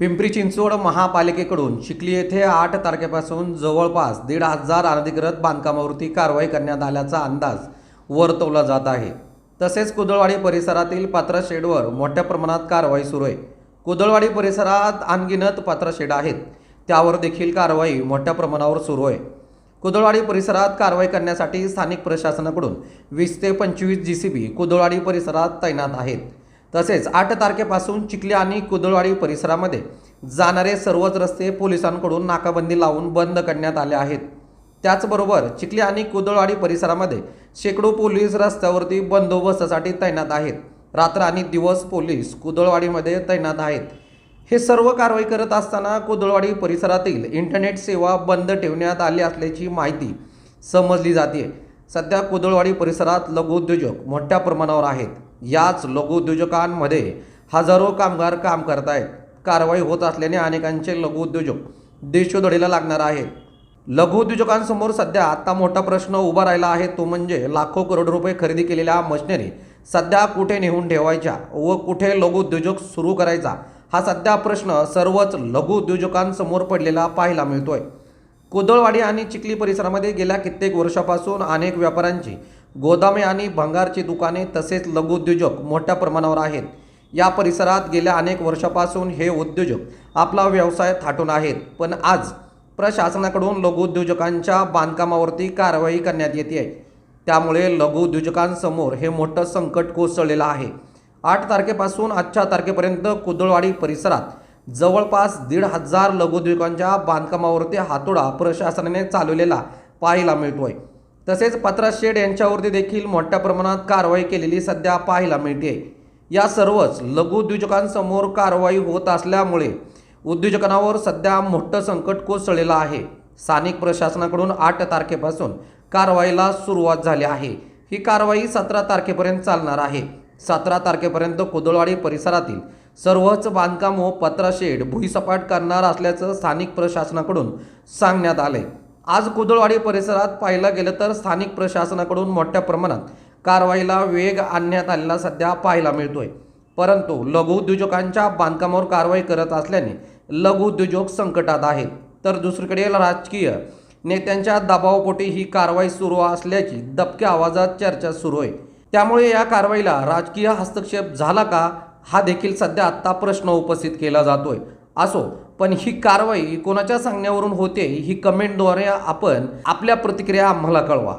पिंपरी चिंचवड महापालिकेकडून चिखली येथे आठ तारखेपासून जवळपास दीड हजार अनधिकृत बांधकामावरती कारवाई करण्यात आल्याचा अंदाज वर्तवला जात आहे. तसेच कुदळवाडी परिसरातील पात्र शेडवर मोठ्या प्रमाणात कारवाई सुरू आहे. कुदळवाडी परिसरात अनगिनत पात्र शेड आहेत. त्यावर देखील कारवाई मोठ्या प्रमाणावर सुरू आहे. कुदळवाडी परिसरात कारवाई करण्यासाठी स्थानिक प्रशासनाकडून वीस ते पंचवीस जी सी बी कुदळवाडी परिसरात तैनात आहेत. तसेच आठ तारखेपासून चिखली आणि कुदळवाडी परिसरामध्ये जाणारे सर्वच रस्ते पोलिसांकडून नाकाबंदी लावून बंद करण्यात आले आहेत. त्याचबरोबर चिखली आणि कुदळवाडी परिसरामध्ये शेकडो पोलीस रस्त्यावरती बंदोबस्तासाठी तैनात आहेत. रात्र आणि दिवस पोलीस कुदळवाडीमध्ये तैनात आहेत. हे सर्व कारवाई करत असताना कुदळवाडी परिसरातील इंटरनेट सेवा बंद ठेवण्यात आली असल्याची माहिती समजली जाते सध्या कुदळवाडी परिसरात लघुउद्योजक मोठ्या प्रमाणावर आहेत. याच लघुउद्योजकांमध्ये हजारो कामगार काम करत आहेत कारवाई होत असल्याने अनेकांचे लघुउद्योजक देशोधडीला लागणार आहे. लघुउद्योजकांसमोर सध्या आत्ता मोठा प्रश्न उभा राहिला आहे. तो म्हणजे लाखो करोड रुपये खरेदी केलेल्या मशिनरी सध्या कुठे नेऊन ठेवायच्या व कुठे लघुउद्योजक सुरू करायचा हा सध्या प्रश्न सर्वच लघुउद्योजकांसमोर पडलेला पाहायला मिळतोय. कुदळवाडी आणि चिखली परिसरामध्ये गेल्या कित्येक वर्षापासून अनेक व्यापाऱ्यांची गोदामे आणि भंगारची दुकाने तसेच लघुउद्योजक मोठ्या प्रमाणावर आहेत. या परिसरात गेल्या अनेक वर्षापासून हे उद्योजक आपला व्यवसाय थाटून आहेत. पण आज प्रशासनाकडून लघुउद्योजकांच्या बांधकामावरती कारवाई करण्यात येते आहे. त्यामुळे लघुउद्योजकांसमोर हे मोठं संकट कोसळलेलं आहे. आठ तारखेपासून आजच्या तारखेपर्यंत कुदळवाडी परिसरात जवळपास दीड हजार लघुउद्योजकांच्या बांधकामावरती हातोडा प्रशासनाने चालवलेला पाहायला मिळतोय. तसेच पत्रा शेड यांच्यावरती देखील मोठ्या प्रमाणात कारवाई केलेली सध्या पाहायला मिळते. या सर्वच लघुउद्योजकांसमोर कारवाई होत असल्यामुळे उद्योजकांवर सध्या मोठं संकट कोसळलेलं आहे. स्थानिक प्रशासनाकडून आठ तारखेपासून कारवाईला सुरुवात झाली आहे. ही कारवाई सतरा तारखेपर्यंत चालणार आहे. सतरा तारखेपर्यंत कुदळवाडी परिसरातील सर्वच बांधकाम व पत्रा शेड भुईसपाट करणार असल्याचं स्थानिक प्रशासनाकडून सांगण्यात आले आज कुदळवाडी परिसरात पाहिलं गेलं तर स्थानिक प्रशासनाकडून मोठ्या प्रमाणात कारवाईला वेग आणण्यात आलेला सध्या पाहायला मिळतोय. परंतु लघुउद्योजकांच्या बांधकामावर कारवाई करत असल्याने लघुउद्योजक संकटात आहेत. तर दुसरीकडे राजकीय नेत्यांच्या दबावापोटी ही कारवाई सुरू असल्याची दबक्या आवाजात चर्चा सुरू आहे. त्यामुळे या कारवाईला राजकीय हस्तक्षेप झाला का? हा देखील सध्या आत्ता प्रश्न उपस्थित केला जातोय. असो पण ही कारवाई कोणाच्या सांगण्यावरून होते ही कमेंटद्वारे आपण आपल्या प्रतिक्रिया आम्हाला कळवा.